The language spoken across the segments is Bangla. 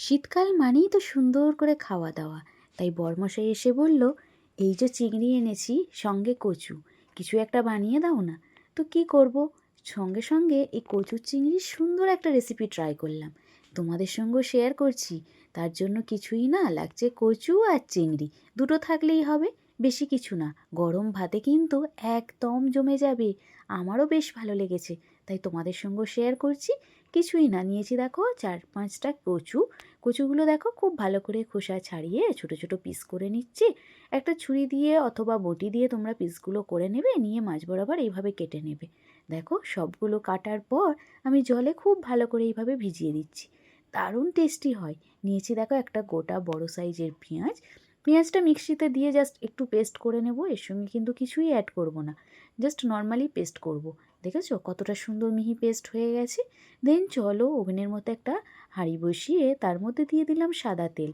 শীতকাল মানেই তো সুন্দর করে খাওয়া দাওয়া। তাই বরমশাই এসে বলল, এই যে চিংড়ি এনেছি, সঙ্গে কচু। কিছু একটা বানিয়ে দাও না। তো কি করব? সঙ্গে সঙ্গে এই কচুর চিংড়ির সুন্দর একটা রেসিপি ট্রাই করলাম। তোমাদের সঙ্গেও শেয়ার করছি। তার জন্য কিছুই না, লাগছে কচু আর চিংড়ি। দুটো থাকলেই হবে, বেশি কিছু না। গরম ভাতে কিন্তু একদম জমে যাবে। আমারও বেশ ভালো লেগেছে। তাই তোমাদের সঙ্গে শেয়ার করছি। কিছুই না, নিয়েছি দেখো চার পাঁচটা কচু। কচুগুলো দেখো খুব ভালো করে খোসা ছাড়িয়ে ছোট ছোট পিস করে নিচ্ছি। একটা ছুরি দিয়ে অথবা বটি দিয়ে তোমরা পিসগুলো করে নেবে, নিয়ে মাছ বরাবর এইভাবে কেটে নেবে। দেখো সবগুলো কাটার পর আমি জলে খুব ভালো করে এইভাবে ভিজিয়ে দিচ্ছি। দারুণ টেস্টি হয়। নিয়েছি দেখো একটা গোটা বড় সাইজের পেঁয়াজ। পেঁয়াজটা মিক্সিতে দিয়ে জাস্ট একটু পেস্ট করে নেব, এর সঙ্গে কিন্তু কিছুই অ্যাড করব না। জাস্ট নর্মালি পেস্ট করব। দেখেছ? কতটা সুন্দর মিহি পেস্ট হয়ে গেছে। দেন চলো ওভেনের মতো একটা হাঁড়ি বসিয়ে তার মধ্যে দিয়ে দিলাম সাদা তেল।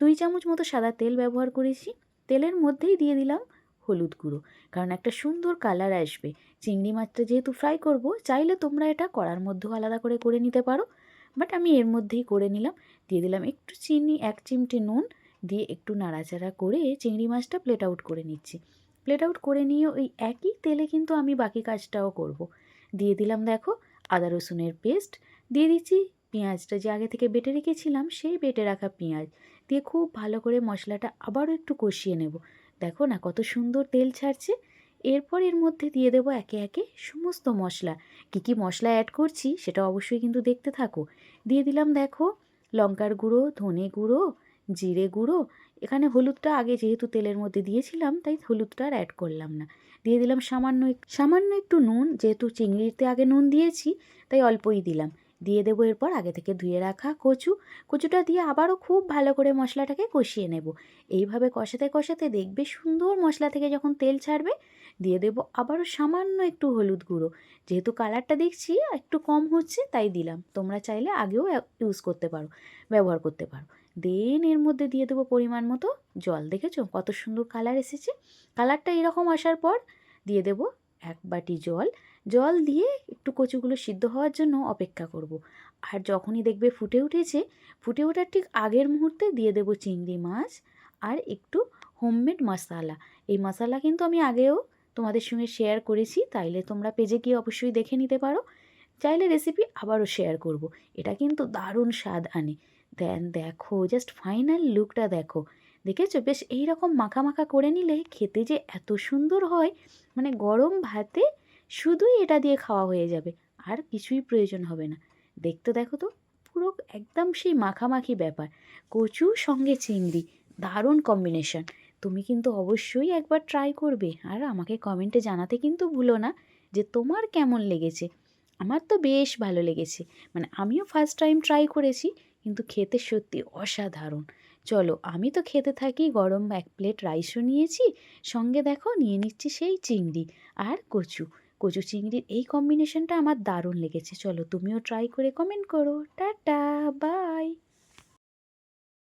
দুই চামচ মতো সাদা তেল ব্যবহার করেছি। তেলের মধ্যেই দিয়ে দিলাম হলুদ গুঁড়ো। কারণ একটা সুন্দর কালার আসবে। চিংড়ি মাছটা যেহেতু ফ্রাই করব, চাইলে তোমরা এটা কড়ার মধ্যেও আলাদা করে করে নিতে পারো। বাট আমি এর মধ্যেই করে নিলাম। দিয়ে দিলাম একটু চিনি, এক চিমটি নুন। দিয়ে একটু নাড়াচাড়া করে চিংড়ি মাছটা প্লেট আউট করে নিচ্ছি। প্লেট আউট করে নিয়ে ওই একই তেলে কিন্তু আমি বাকি কাজটাও করব। দিয়ে দিলাম দেখো আদা রসুনের পেস্ট দিয়ে দিচ্ছি পেঁয়াজটা যে আগে থেকে বেটে রেখেছিলাম সেই বেটে রাখা পেঁয়াজ। দিয়ে খুব ভালো করে মশলাটা আবারও একটু কষিয়ে নেব। দেখো না কত সুন্দর তেল ছাড়ছে। এরপর এর মধ্যে দিয়ে দেবো একে একে সমস্ত মশলা। কী কী মশলা অ্যাড করছি সেটা অবশ্যই কিন্তু দেখতে থাকো। দিয়ে দিলাম দেখো লঙ্কার গুঁড়ো, ধনে গুঁড়ো জিরে গুঁড়ো। এখানে হলুদটা আগে যেহেতু তেলের মধ্যে দিয়েছিলাম, তাই হলুদটা আর অ্যাড করলাম না। দিয়ে দিলাম সামান্য সামান্য একটু নুন, যেহেতু চিংড়িতে আগে নুন দিয়েছি, তাই অল্পই দিলাম। দিয়ে দেবো এরপর আগে থেকে ধুয়ে রাখা কচু। কচুটা দিয়ে আবারও খুব ভালো করে মশলাটাকে কষিয়ে নেব। এইভাবে কষাতে কষাতে দেখবে সুন্দর মশলা থেকে যখন তেল ছাড়বে, দিয়ে দেবো আবারও সামান্য একটু হলুদ গুঁড়ো। যেহেতু কালারটা দেখছি একটু কম হচ্ছে তাই দিলাম। তোমরা চাইলে আগেও ইউজ করতে পারো, ব্যবহার করতে পারো। দেন এর মধ্যে দিয়ে দেবো পরিমাণ মতো জল। দেখেছ? কত সুন্দর কালার এসেছে। কালারটা এরকম আসার পর দিয়ে দেবো এক বাটি জল। জল দিয়ে একটু কচুগুলো সিদ্ধ হওয়ার জন্য অপেক্ষা করব। আর যখনই দেখবে ফুটে উঠেছে, ফুটে ওঠার ঠিক আগের মুহূর্তে দিয়ে দেব চিংড়ি মাছ আর একটু হোমমেড মশালা। এই মশালা কিন্তু আমি আগেও তোমাদের সঙ্গে শেয়ার করেছি, তাইলে তোমরা পেজে গিয়ে অবশ্যই দেখে নিতে পারো। চাইলে রেসিপি আবারও শেয়ার করব। এটা কিন্তু দারুণ স্বাদ আনে। দেন দেখো জাস্ট ফাইনাল লুকটা দেখো। দেখেছ? বেশ এইরকম মাখা মাখা করে নিলে খেতে যে এত সুন্দর হয় মানে গরম ভাতে শুধুই এটা দিয়ে খাওয়া হয়ে যাবে, আর কিছুই প্রয়োজন হবে না। দেখতে দেখো তো, পুরো একদম সেই মাখামাখি ব্যাপার। কচু সঙ্গে চিংড়ি, দারুণ কম্বিনেশন তুমি কিন্তু অবশ্যই একবার ট্রাই করবে, আর আমাকে কমেন্টে জানাতে কিন্তু ভুলো না যে তোমার কেমন লেগেছে। আমার তো বেশ ভালো লেগেছে মানে আমিও ফার্স্ট টাইম ট্রাই করেছি, কিন্তু খেতে সত্যি অসাধারণ। চলো, আমি তো খেতে থাকি, গরম এক প্লেট রাইসও নিয়েছি, সঙ্গে দেখো নিয়ে নিচ্ছি সেই চিংড়ি আর কচু। কচু চিংড়ির এই কম্বিনেশনটা আমার দারুণ লেগেছে। চলো তুমিও ট্রাই করে কমেন্ট করো। Tata bye